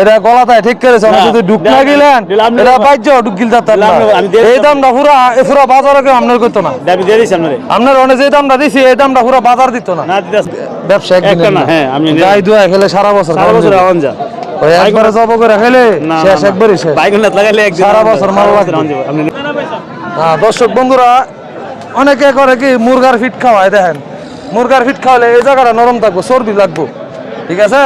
এটা গলাটায় ঠিক করেছে আমি যদি ঢুক না গেলেন। এটা বাইজ ঢুক গিল তার দিলাম না, আমি দিয়ে এই দামটা পুরো এ পুরো বাজারে কেউ আপনার করতো না। আপনারে। আপনার অনেক যে দামটা দিছি এই দামটা পুরো বাজার দিত না। ব্যবসা না, না। হ্যাঁ, আমি গাই দুয়া খেলে সারা বছর সারা বছর যাবে। যা। একবারে জব করে খেলে শেষ একবারই শেষ। লাগাইলে সারা বছর মাল লাগবে। হ্যাঁ, দর্শক বন্ধুরা অনেকে করে কি মুরগার ফিট খাওয়ায় দেখেন। মুরগার ফিট খাওয়ালে এই জায়গাটা নরম থাকব চর্বি লাগবো। ঠিক আছে?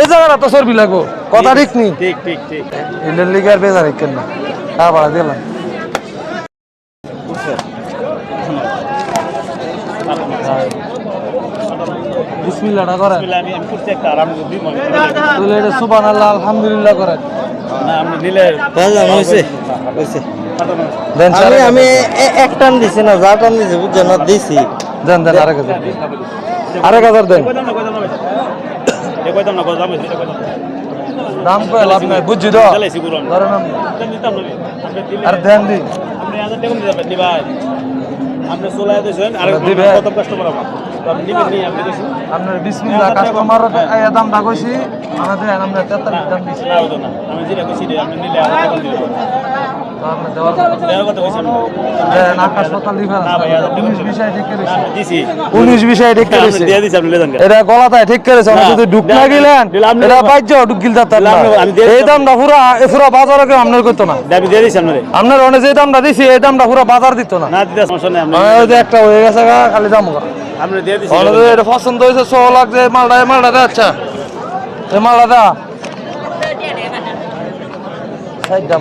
এই জায়গাটা তো চর্বি লাগবো। কথা ঠিক নি ঠিক ঠিক ঠিক। ইলের লিগার বেজার কেন না। হ্যাঁ ভাড়া দিলাম। বিসমিল্লাহটা করেন। আমি মনে তাহলে এটা আলহামদুলিল্লাহ করেন। এক টান দিছি না যা টান দিছি বুঝছেন না দিছি। দেন দেন আরেক হাজার। দেন। আরেক হাজার দেন। দাম করে লাভ নাই বুঝছি তো? ধরেন আর ধ্যান দি। আপনার বিশ মিনিট কাস্টমার এই দামটা কইছি আমাদের আমরা 43 দাম দিছি। এটা গলাটায় ঠিক করেছে আমি যদি ঢুক না গেলেন এটা বাইজ এই দামটা পুরো এ বাজারে কেউ আপনার করতো না। আপনারে। অনেক যে দামটা দিছি এই দামটা পুরো বাজার দিত না। একটা হয়ে গেছে খালি দাম এটা পছন্দ হয়েছে ছ লাখ যে মালটা এই মালটা দে আচ্ছা। এই মালটা দা।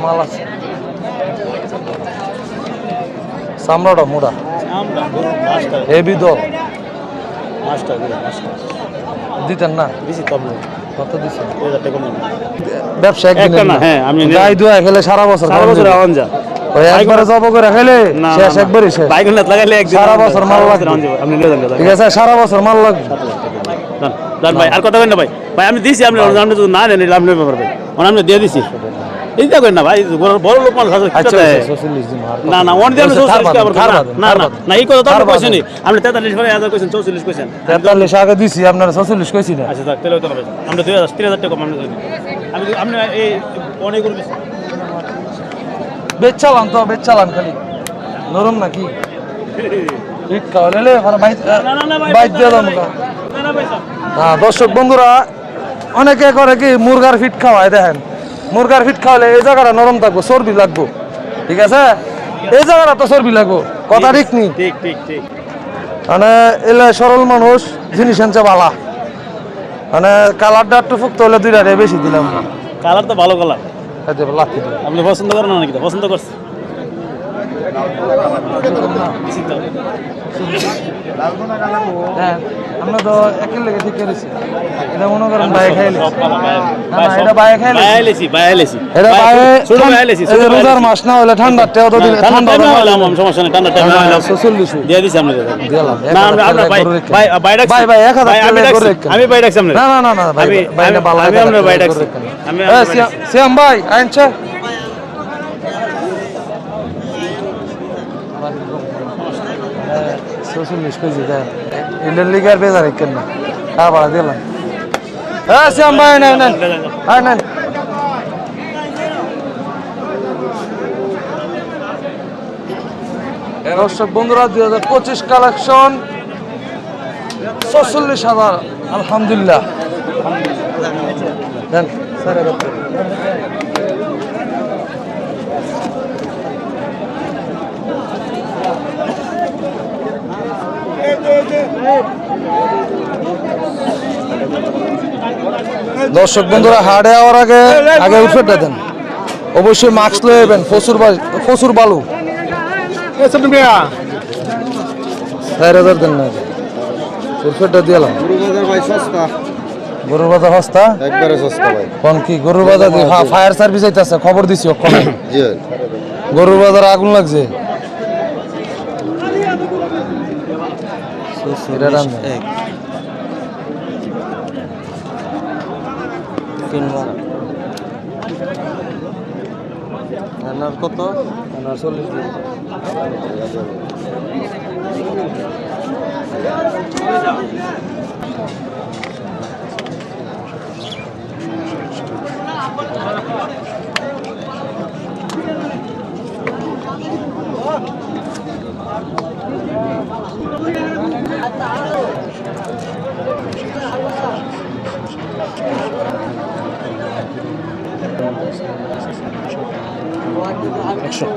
মাল আছে। মোড়া। হেভি দল। দিতেন না? কত দিছেন? ব্যবসা একটা একদিনের না, না। হ্যাঁ, আমি। গাই দুয়া খেলে সারা বছর সারা বছর আওয়ান যা। একবারে জব করে খেলে না শেষ একবারই শেষ। বাইক হাত লাগাইলে একদিন সারা বছর মাল সারা লাগবে। আওয়ান যাবে। আপনি ঠিক আছে সারা বছর মাল লাগবে। দান দান ভাই আর কথা বলেন না ভাই। ভাই আমি দিছি আপনি আপনি যদি না দেন আপনি ব্যাপার ভাই। আপনি দিয়ে দিছি। এইটা করেন না ভাই? বড়- লোক মানুষ আছে, আচ্ছা আচ্ছা, দিন? না না থার বাঁধেন, না না না এই কথা তো কইছেন আপনি তেতাল্লিশ করে হাজার কইছেন চৌচল্লিশ কইছেন। তেতাল্লিশ আগে দিছি আপনার ছচল্লিশ কইছি না। আচ্ছা থাক তাহলে হতে পারে আমরা দুই হাজার তিন হাজার টাকা কম আমরা দিই। আমি আপনি এই অনেক করে দিচ্ছি। বেচ চালান তো বেচ খালি। নরম নাকি? ইট খাওয়ালে লে আর বাইক না না না ভাই বাইক দিয়ে দাম না না ভাই হ্যাঁ দর্শক বন্ধুরা অনেকে করে কি মুরগার ফিট খাওয়ায় দেখেন। মুরগার ফিট খাওয়ালে এই জায়গাটা নরম থাকব চর্বি লাগবো। ঠিক আছে? এই জায়গাটা তো চর্বি লাগবো। কথা ঠিক নি? ঠিক ঠিক ঠিক। মানে এলে সরল মানুষ জিনিস আনছে বালা। মানে কালারটা একটু ফুকতে হলে দুইটা বেশি দিলাম। কালার তো ভালো কালার। আপনি পছন্দ করেন না নাকি পছন্দ করছে। হ্যাঁ আমরা তো একের লেগে ঠিক করেছি এটা মনে করেন বাইরে খাইলে না, না, এটা বাইরে খাইলে। বাইরে লেছি, এটা বাইরে ছোট বাইরে লেছি, এই ছোট যে বাইরে রোজার মাস না হলে ঠান্ডার টেও তো দিলে ঠান্ডা ঠান্ডা তো হলে আমার সমস্যা নেই, ঠান্ডা টাইমে হলে ছচল্লিশ দিয়ে দিছি আপনি দিলাম না, হাজার আমি- আপনার টাকা ভাই-। ভাই- ভাই ভাই ভাই এক হাজার ভাই, আমি টাকা ডাকছি। করে আমি ভাই ডাকছি আপনার। না না না না ভাই আমি- ভাই আমি- বালা আমি হাজার ভাই টাকা ডাকছি। করে রেখে। আমি এ, ভাই শ্যাম- ছচল্লিশ কেজি দেন ইলের লিগার বেজার কেন না। হ্যাঁ ভাড়া দিলাম। হ্যাঁ শ্যাম ভাই নেন নেন হ্যাঁ নেন দর্শক বন্ধুরা, দুই হাজার পঁচিশ কালেকশন ছচল্লিশ হাজার, আলহামদুলিল্লাহ দেন স্যার এবার দেন। দর্শক বন্ধুরা হাড়ে আওয়ার আগে আগে উঠেটা দেন। অবশ্যই মাস্ক লয়ে যাবেন প্রচুর প্রচুর বালু। চার হাজার দেন না। উঠেটা দিলাম গরুর বাজার সস্তা। একবারে সস্তা ভাই। কোন কি গরুর বাজার হ্যাঁ ফায়ার সার্ভিস আইতাছে খবর দিছি ওখানে গরুর বাজার আগুন লাগছে। দাম দেন। এক তিন রান্নার কত আপনার চল্লিশ দিন। একশো